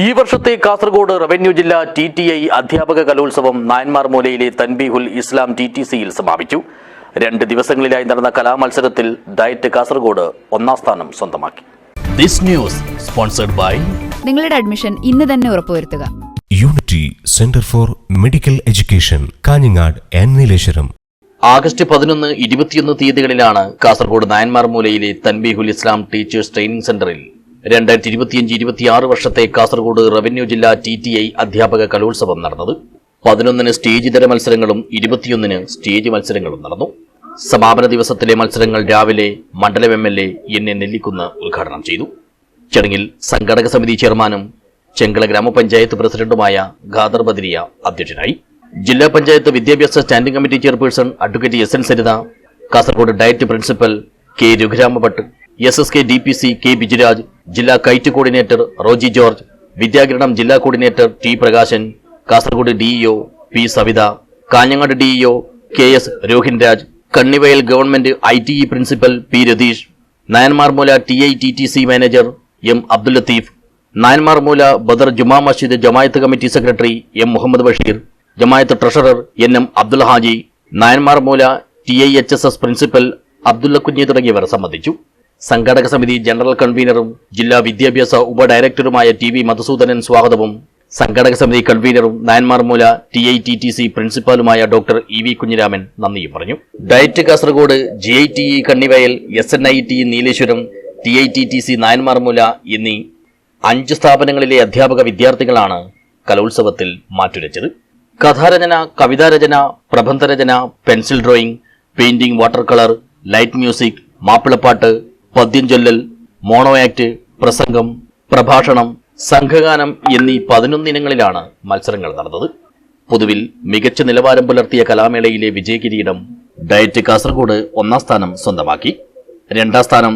ഈ വർഷത്തെ കാസർഗോഡ് റവന്യൂ ജില്ലാ ടി ടി ഐ അധ്യാപക കലോത്സവം നായന്മാർ മൂലയിലെ തൻബീഹുൽ ഇസ്ലാം ടി ടി സിയിൽ സമാപിച്ചു. രണ്ട് ദിവസങ്ങളിലായി നടന്ന കലാമത്സരത്തിൽ ഡയറ്റ് കാസർഗോഡ് ഒന്നാം സ്ഥാനം സ്വന്തമാക്കി. ദിസ് ന്യൂസ് സ്പോൺസർഡ് ബൈ നിങ്ങളുടെ അഡ്മിഷൻ ഇന്ന് തന്നെ ഉറപ്പുവരുത്തുക. Unity centre for medical education Kanhangad and Nileshwaram August പതിനൊന്ന് ഇരുപത്തിയൊന്ന് തീയതികളിലാണ് കാസർഗോഡ് നായന്മാർ മൂലയിലെ തൻബീഹുൽ ഇസ്ലാം ടീച്ചേഴ്സ് ട്രെയിനിംഗ് സെന്ററിൽ രണ്ടായിരത്തി ഇരുപത്തിയഞ്ച് ഇരുപത്തിയാറ് വർഷത്തെ കാസർഗോഡ് റവന്യൂ ജില്ലാ ടി ടി ഐ അധ്യാപക കലോത്സവം നടന്നത്. പതിനൊന്നിന് സ്റ്റേജ് ഇതര മത്സരങ്ങളും ഇരുപത്തിയൊന്നിന് സ്റ്റേജ് മത്സരങ്ങളും നടന്നു. സമാപന ദിവസത്തിലെ മത്സരങ്ങൾ രാവിലെ മണ്ഡലം M L A N A Nellikkunnu ഉദ്ഘാടനം ചെയ്തു. ചടങ്ങിൽ സംഘടക സമിതി ചെയർമാനും ചെങ്കള ഗ്രാമപഞ്ചായത്ത് പ്രസിഡന്റുമായ ഖാദർ ബദരിയ അധ്യക്ഷനായി. ജില്ലാ പഞ്ചായത്ത് വിദ്യാഭ്യാസ standing committee chairperson advocate S N Saritha Kasaragod DIET principal K Raghuramabhat S S K D P C K Bijuraj ജില്ലാ കൈറ്റ് കോർഡിനേറ്റർ റോജി ജോർജ് വിദ്യാകിരണം ജില്ലാ coordinator T Prakashan Kasaragod DEO P Savitha Kanhangad DEO K S Rohin Raj Kannivayal government I T E principal P Ratheesh Nayanmarmoola T I T T C manager M Abdul Latheef Nayanmarmoola Badar Juma Masjid Jamaath committee secretary M Muhammad Basheer Jamaath treasurer N M Abdul Haji Nayanmarmoola T I H S S principal Abdulla Kunhi തുടങ്ങിയവർ സംബന്ധിച്ചു. സംഘാടക സമിതി general കൺവീനറും ജില്ലാ വിദ്യാഭ്യാസ ഉപഡയറക്ടറുമായ T V Madhusoodanan സ്വാഗതവും സംഘാടക സമിതി കൺവീനറും Nayanmarmoola T I T T C പ്രിൻസിപ്പാലുമായ doctor E V Kunhiraman നന്ദിയും പറഞ്ഞു. DIET Kasaragod G I T E Kannivayal S N I T Nileshwaram T I T T C Nayanmarmoola എന്നീ അഞ്ച് സ്ഥാപനങ്ങളിലെ അധ്യാപക വിദ്യാർത്ഥികളാണ് കലോത്സവത്തിൽ മാറ്റുരച്ചത്. കഥാരചന കവിതാരചന പ്രബന്ധരചന pencil drawing painting water colour light music മാപ്പിളപ്പാട്ട് പദ്യം ചൊല്ലൽ മോണോ ആക്ട് പ്രസംഗം പ്രഭാഷണം സംഘഗാനം എന്നീ പതിനൊന്നിനങ്ങളിലാണ് മത്സരങ്ങൾ നടന്നത്. പൊതുവിൽ മികച്ച നിലവാരം പുലർത്തിയ കലാമേളയിലെ വിജയകിരീടം ഡയറ്റ് കാസർഗോഡ് ഒന്നാം സ്ഥാനം സ്വന്തമാക്കി. രണ്ടാം സ്ഥാനം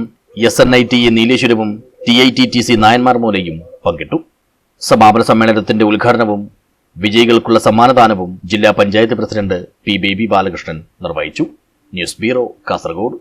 S N I T A നീലേശ്വരവും T I T T C Nayanmar മൂലയും പങ്കിട്ടു. സമാപന സമ്മേളനത്തിന്റെ ഉദ്ഘാടനവും വിജയികൾക്കുള്ള സമ്മാനദാനവും ജില്ലാ പഞ്ചായത്ത് പ്രസിഡന്റ് പി ബേബി ബാലകൃഷ്ണൻ നിർവഹിച്ചു. News bureau Kasaragod.